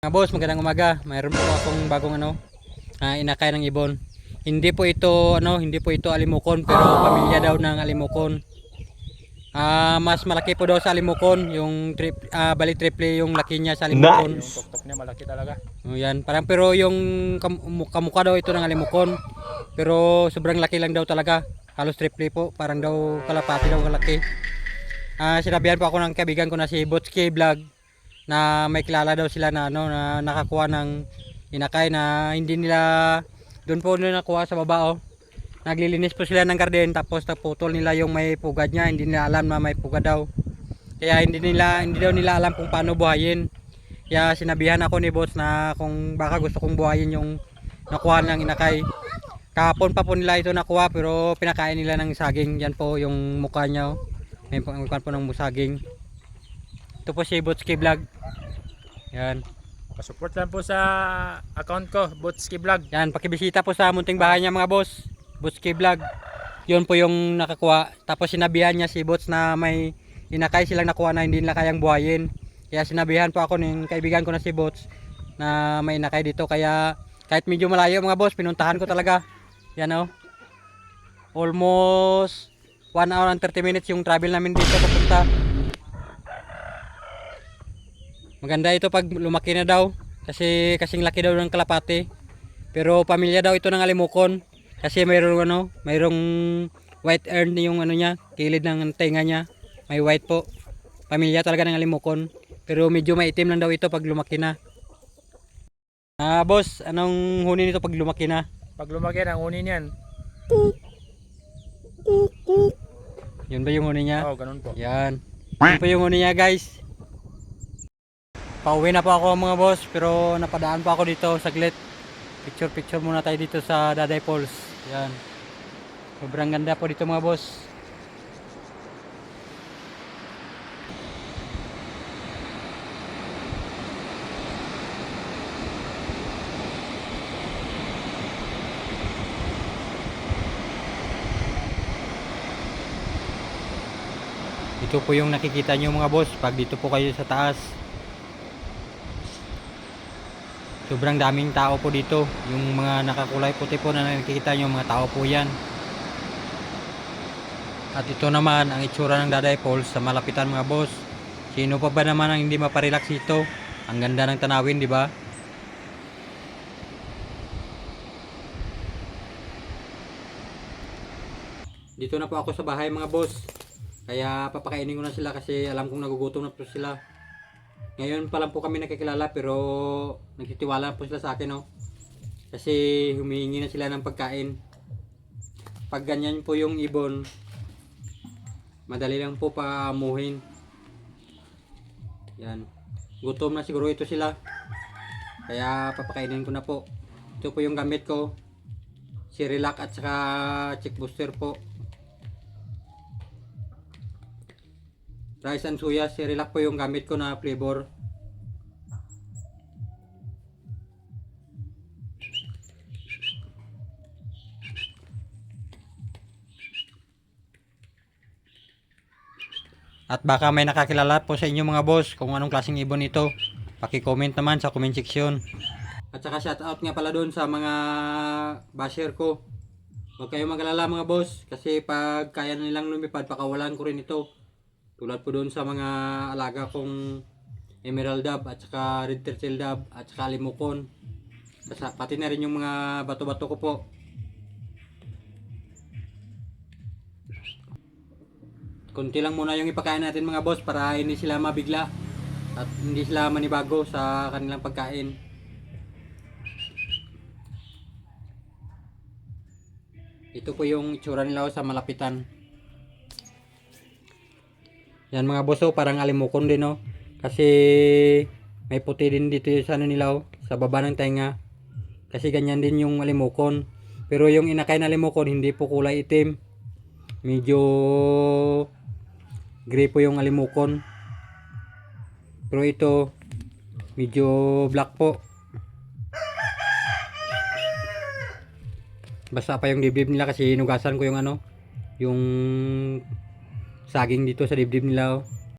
Mga boss, magandang umaga. Mayroon po akong bagong ano, ah, inakay ng ibon. Hindi po ito ano, hindi po ito alimukon pero pamilya daw ng alimukon. Ah, mas malaki po daw sa alimukon, yung trip ah, bali triple yung laki niya sa alimukon. Yung tuktok niya malaki talaga. Oh, yan. Parang pero yung kam- mu- kamukha daw ito ng alimukon. Pero sobrang laki lang daw talaga. Halos triple po. Parang daw kalapati daw kalaki. Ah, sinabihan po ako ng kaibigan ko na si Botski Vlog na may kilala daw sila na ano na nakakuha ng inakay na hindi nila doon po nila nakuha sa baba oh. Naglilinis po sila ng garden tapos naputol nila yung may pugad niya, hindi nila alam na may pugad daw. Kaya hindi nila hindi daw nila alam kung paano buhayin. Kaya sinabihan ako ni boss na kung baka gusto kong buhayin yung nakuha ng inakay. Kahapon pa po nila ito nakuha pero pinakain nila ng saging. Yan po yung mukha niya. Oh. May pangkuhan po ng musaging. Ito po si Botski Vlog. Yan. Pasupport lang po sa account ko, Botski Vlog. Yan, pakibisita po sa munting bahay niya mga boss. Botski Vlog. Yun po yung nakakuha. Tapos sinabihan niya si Bots na may inakay silang nakuha na hindi nila kayang buhayin. Kaya sinabihan po ako ng kaibigan ko na si Bots na may inakay dito. Kaya kahit medyo malayo mga boss, pinuntahan ko talaga. Yan oh. Almost 1 hour and 30 minutes yung travel namin dito papunta. Maganda ito pag lumaki na daw. Kasi kasing laki daw ng kalapate. Pero pamilya daw ito ng alimukon. Kasi mayroong ano, mayroong white earn yung ano niya, kilid ng tenga niya. May white po. Pamilya talaga ng alimukon. Pero medyo maitim lang daw ito pag lumaki na. Ah, boss, anong huni nito pag lumaki na? Pag lumaki ang unin yan. Yun ba yung huni niya? Oo, ganun po. Yan. Yun po yung huni niya, guys. Pauwi na po ako mga boss, pero napadaan pa ako dito saglit. Picture picture muna tayo dito sa Daday Falls. Yan. Sobrang ganda po dito mga boss. Ito po yung nakikita nyo mga boss pag dito po kayo sa taas. Sobrang daming tao po dito. Yung mga nakakulay puti po na nakikita nyo mga tao po yan. At ito naman ang itsura ng Daday Falls sa malapitan mga boss. Sino pa ba naman ang hindi maparelax dito? Ang ganda ng tanawin, di ba? Dito na po ako sa bahay mga boss. Kaya papakainin ko na sila kasi alam kong nagugutom na po sila. Ngayon pa lang po kami nakikilala pero nagtitiwala po sila sa akin no. Kasi humihingi na sila ng pagkain. Pag ganyan po yung ibon, madali lang po paamuhin. Yan. Gutom na siguro ito sila. Kaya papakainin ko na po. Ito po yung gamit ko. Si Relax at saka Chick Booster po. Rice and soya, si Relax po yung gamit ko na flavor. At baka may nakakilala po sa inyo mga boss kung anong klaseng ibon ito. Paki-comment naman sa comment section. At saka shout out nga pala doon sa mga basher ko. Huwag kayong mag-alala mga boss kasi pag kaya nilang lumipad pakawalan ko rin ito. Tulad po doon sa mga alaga kong Emerald Dove at saka Red Turtle Dove at saka Limukon. Kasi pati na rin yung mga bato-bato ko po. Kunti lang muna yung ipakain natin mga boss para hindi sila mabigla at hindi sila manibago sa kanilang pagkain. Ito po yung itsura nila sa malapitan. Yan mga boso, parang alimukon din no. Kasi may puti din dito sa ano nila oh, sa baba ng tenga. Kasi ganyan din yung alimukon. Pero yung inakay na alimukon hindi po kulay itim. Medyo gray po yung alimukon. Pero ito medyo black po. Basta pa yung dibdib nila kasi hinugasan ko yung ano, yung saging dito sa dibdib nila oh.